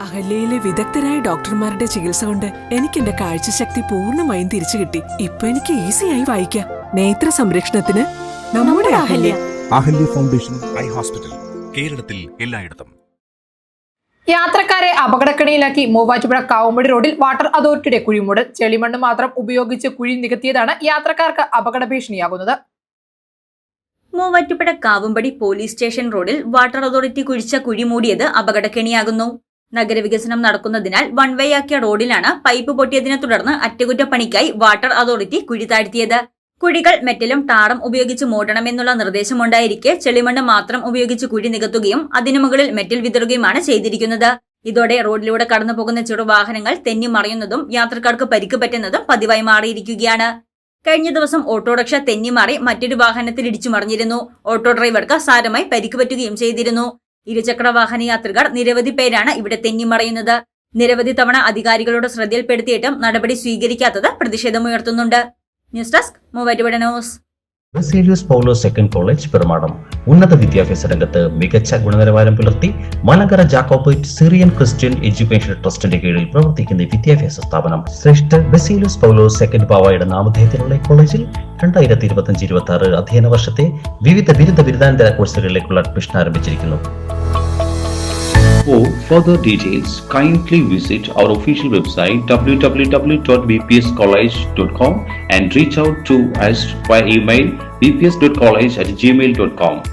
അഹല്യയിലെ വിദഗ്ധരായ ഡോക്ടർമാരുടെ ചികിത്സ കൊണ്ട് എനിക്ക് എന്റെ കാഴ്ചശക്തി പൂർണമായും തിരിച്ചു കിട്ടി. ഇപ്പൊ എനിക്ക് ഈസിയായി വായിക്കാം. നേത്ര സംരക്ഷണത്തിന് നമ്മുടെ Ahalya. Ahalya. Foundation Eye Hospital കേരളത്തിൽ എല്ലായിടത്തും. യാത്രക്കാരെ അപകടക്കണിയിലാക്കി മൂവാറ്റുപുഴ കാവുമ്പടി റോഡിൽ വാട്ടർ അതോറിറ്റിയുടെ കുഴിമൂടൽ. ചെളിമണ്ണ് മാത്രം ഉപയോഗിച്ച് കുഴി നികത്തിയതാണ് യാത്രക്കാർക്ക് അപകട ഭീഷണിയാകുന്നത്. മൂവാറ്റുപുഴ കാവുമ്പടി പോലീസ് സ്റ്റേഷൻ റോഡിൽ വാട്ടർ അതോറിറ്റി കുഴിച്ച കുഴി മൂടിയത് അപകടക്കെണിയാകുന്നു. നഗരവികസനം നടക്കുന്നതിനാൽ വൺ വേ ആക്കിയ റോഡിലാണ് പൈപ്പ് പൊട്ടിയതിനെ തുടർന്ന് അറ്റകുറ്റപ്പണിക്കായി വാട്ടർ അതോറിറ്റി കുഴി താഴ്ത്തിയത്. കുഴികൾ മെറ്റലും ടാറും ഉപയോഗിച്ച് മൂടണമെന്നുള്ള നിർദ്ദേശമുണ്ടായിരിക്കെ ചെളിമണ്ണ് മാത്രം ഉപയോഗിച്ച് കുഴി നികത്തുകയും അതിനു മുകളിൽ മെറ്റൽ വിതറുകയുമാണ് ചെയ്തിരിക്കുന്നത്. ഇതോടെ റോഡിലൂടെ കടന്നു പോകുന്ന ചെറുവാഹനങ്ങൾ തെന്നി മറിയുന്നതും യാത്രക്കാർക്ക് പരിക്ക് പറ്റുന്നതും പതിവായി മാറിയിരിക്കുകയാണ്. കഴിഞ്ഞ ദിവസം ഓട്ടോറിക്ഷ തെന്നിമാറി മറ്റൊരു വാഹനത്തിൽ ഇടിച്ചു മറിഞ്ഞിരുന്നു. ഓട്ടോ ഡ്രൈവർക്ക് സാരമായി പരിക്ക് പറ്റുകയും ചെയ്തിരുന്നു. ഇരുചക്ര വാഹന യാത്രികർ നിരവധി പേരാണ് ഇവിടെ തെന്നിമറയുന്നത്. നിരവധി തവണ അധികാരികളുടെ ശ്രദ്ധയിൽപ്പെടുത്തിയിട്ടും നടപടി സ്വീകരിക്കാത്തത് പ്രതിഷേധമുയർത്തുന്നുണ്ട്. News desk Muvattupuzha news. Baselius Paulo second college Perumadam. ഉന്നത വിദ്യാഭ്യാസ രംഗത്ത് മികച്ച ഗുണനിലവാരം പുലർത്തി Malankara Jacobite Syrian Christian education ട്രസ്റ്റിന്റെ കീഴിൽ പ്രവർത്തിക്കുന്ന വിദ്യാഭ്യാസ സ്ഥാപനം. ശ്രേഷ്ഠ ബസേലിയസ് പൗലോ സെക്കൻഡ് പാവയുടെ നാമധേയത്തിലുള്ള കോളേജിൽ രണ്ടായിരത്തി ഇരുപത്തി ഇരുപത്തി ആറ് അധ്യയന വർഷത്തെ വിവിധ ബിരുദ ബിരുദാനന്തര കോഴ്സുകളിലേക്കുള്ള അഡ്മിഷൻ ആരംഭിച്ചിരിക്കുന്നു at gmail.com.